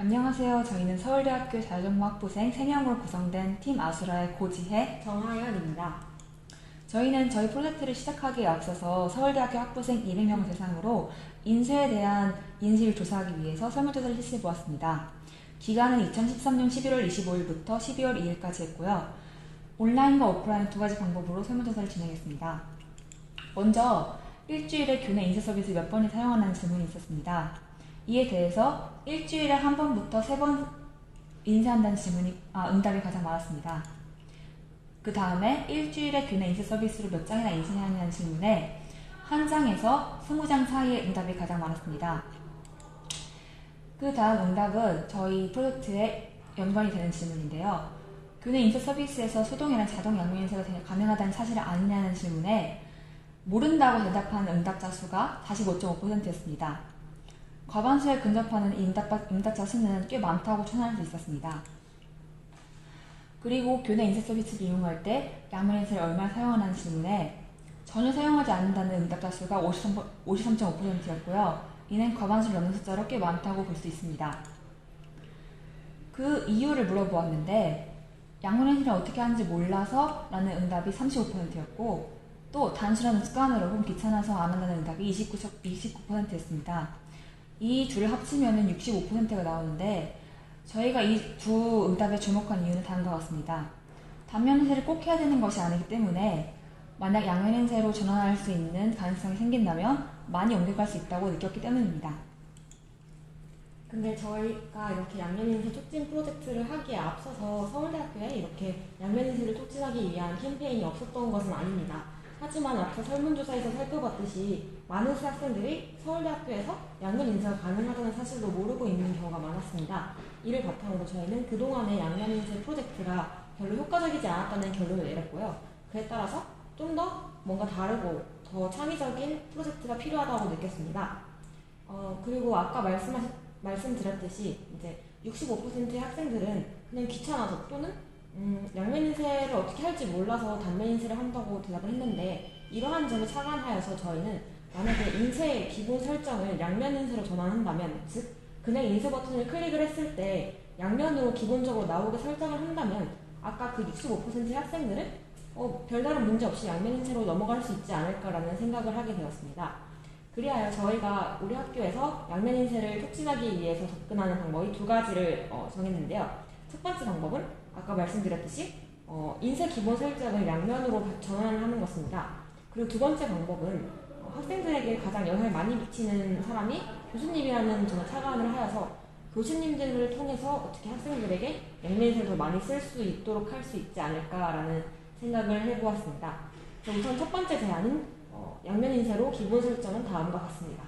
안녕하세요. 저희는 서울대학교 자율전공학부생 3명으로 구성된 팀 아수라의 고지혜. 정하연입니다. 저희는 저희 프로젝트를 시작하기에 앞서서 서울대학교 학부생 200명을 대상으로 인수에 대한 인식을 조사하기 위해서 설문조사를 실시해 보았습니다. 기간은 2013년 11월 25일부터 12월 2일까지 했고요. 온라인과 오프라인 두 가지 방법으로 설문조사를 진행했습니다. 먼저 일주일에 교내 인쇄 서비스 몇 번을 사용하는 질문이 있었습니다. 이에 대해서 일주일에 한 번부터 세 번 인쇄한다는 질문이 아, 응답이 가장 많았습니다. 그 다음에 일주일에 교내 인쇄 서비스를 몇 장이나 인쇄하냐는 질문에 한 장에서 20장 사이의 응답이 가장 많았습니다. 그 다음 응답은 저희 프로젝트에 연관이 되는 질문인데요. 교내 인쇄 서비스에서 수동이나 자동 양면 인쇄가 가능하다는 사실을 아느냐는 질문에 모른다고 대답하는 응답자 수가 45.5%였습니다. 과반수에 근접하는 이 응답, 응답자 수는 꽤 많다고 추론할 수 있었습니다. 그리고 교내 인쇄 서비스를 이용할 때 양면 인쇄를 얼마나 사용하는 질문에 전혀 사용하지 않는다는 응답자 수가 53, 53.5%였고요. 이는 과반수를 넘는 숫자로 꽤 많다고 볼 수 있습니다. 그 이유를 물어보았는데 양면 인쇄를 어떻게 하는지 몰라서 라는 응답이 35%였고 또 단순한 습관으로 혹은 귀찮아서 안 한다는 응답이 29, 29%였습니다. 이 둘을 합치면 65%가 나오는데 저희가 이 두 응답에 주목한 이유는 다음과 같습니다. 단면 인쇄를 꼭 해야 되는 것이 아니기 때문에 만약 양면 인쇄로 전환할 수 있는 가능성이 생긴다면 많이 옮겨갈 수 있다고 느꼈기 때문입니다. 근데 저희가 이렇게 양면인쇄 촉진 프로젝트를 하기에 앞서서 서울대학교에 이렇게 양면인쇄를 촉진하기 위한 캠페인이 없었던 것은 아닙니다. 하지만 앞서 설문조사에서 살펴봤듯이 많은 수학생들이 서울대학교에서 양면 인쇄가 가능하다는 사실도 모르고 있는 경우가 많았습니다. 이를 바탕으로 저희는 그동안의 양면 인쇄 프로젝트가 별로 효과적이지 않았다는 결론을 내렸고요. 그에 따라서 좀 더 뭔가 다르고 더 창의적인 프로젝트가 필요하다고 느꼈습니다. 어, 그리고 아까 말씀하신, 말씀드렸듯이 이제 65%의 학생들은 그냥 귀찮아서 또는 음, 양면 인쇄를 어떻게 할지 몰라서 단면 인쇄를 한다고 대답을 했는데 이러한 점을 착안하여서 저희는 만약에 인쇄 기본 설정을 양면 인쇄로 전환한다면 즉 그냥 인쇄 버튼을 클릭을 했을 때 양면으로 기본적으로 나오게 설정을 한다면 아까 그 65%의 학생들은 어, 별다른 문제 없이 양면 인쇄로 넘어갈 수 있지 않을까라는 생각을 하게 되었습니다. 그리하여 저희가 우리 학교에서 양면 인쇄를 촉진하기 위해서 접근하는 방법이 두 가지를 어, 정했는데요. 첫 번째 방법은 아까 말씀드렸듯이 어, 인쇄 기본 설정을 양면으로 전환하는 것입니다. 그리고 두 번째 방법은 어, 학생들에게 가장 영향을 많이 미치는 사람이 교수님이라는 점을 착안을 하여서 교수님들을 통해서 어떻게 학생들에게 양면인쇄를 더 많이 쓸 수 있도록 할 수 있지 않을까라는 생각을 해보았습니다. 우선 첫 번째 제안은 어, 양면인쇄로 기본 설정은 다음과 같습니다.